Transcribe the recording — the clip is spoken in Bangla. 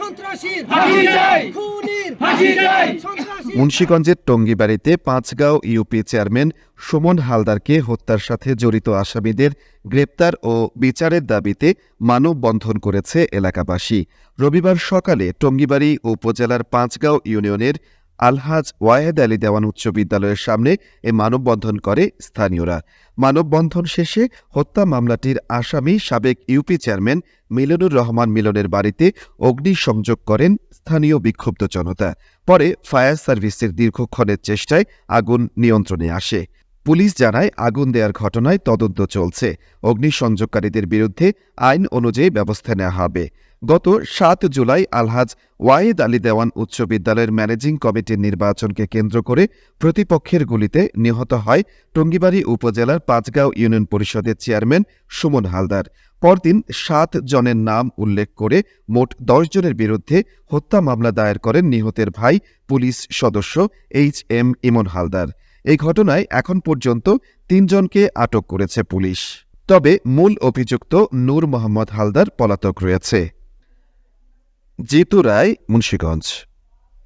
সন্ত্রাসীর খুনির সন্ত্রাসী মুন্সীগঞ্জের টঙ্গিবাড়িতে পাঁচগাঁও ইউপি চেয়ারম্যান সুমন হালদারকে হত্যার সাথে জড়িত আসামিদের গ্রেপ্তার ও বিচারের দাবিতে মানববন্ধন করেছে এলাকাবাসী। রবিবার সকালে টঙ্গিবাড়ি উপজেলার পাঁচগাঁও ইউনিয়নের আলহাজ ওয়াহেদ আলী দেওয়ান উচ্চ বিদ্যালয়ের সামনে এ মানববন্ধন করে স্থানীয়রা। মানববন্ধন শেষে হত্যা মামলাটির আসামি সাবেক ইউপি চেয়ারম্যান মিলনুর রহমান মিলনের বাড়িতে অগ্নিসংযোগ করেন স্থানীয় বিক্ষুব্ধ জনতা। পরে ফায়ার সার্ভিসের দীর্ঘক্ষণের চেষ্টায় আগুন নিয়ন্ত্রণে আসে। পুলিশ জানায় আগুন দেওয়ার ঘটনায় তদন্ত চলছে। অগ্নিসংযোগকারীদের বিরুদ্ধে আইন অনুযায়ী ব্যবস্থা নেওয়া হবে। গত সাত জুলাই আলহাজ ওয়াহিদ আলী দেওয়ান উচ্চ বিদ্যালয়ের ম্যানেজিং কমিটির নির্বাচনকে কেন্দ্র করে প্রতিপক্ষের গুলিতে নিহত হয় টঙ্গিবাড়ি উপজেলার পাঁচগাঁও ইউনিয়ন পরিষদের চেয়ারম্যান সুমন হালদার। পরদিন সাত জনের নাম উল্লেখ করে মোট দশ জনের বিরুদ্ধে হত্যা মামলা দায়ের করেন নিহতের ভাই পুলিশ সদস্য এইচ এম ইমন হালদার। এই ঘটনায় এখন পর্যন্ত তিনজনকে আটক করেছে পুলিশ। তবে মূল অভিযুক্ত নূর মোহাম্মদ হালদার পলাতক রয়েছে। জিতু রায়, মুন্সীগঞ্জ।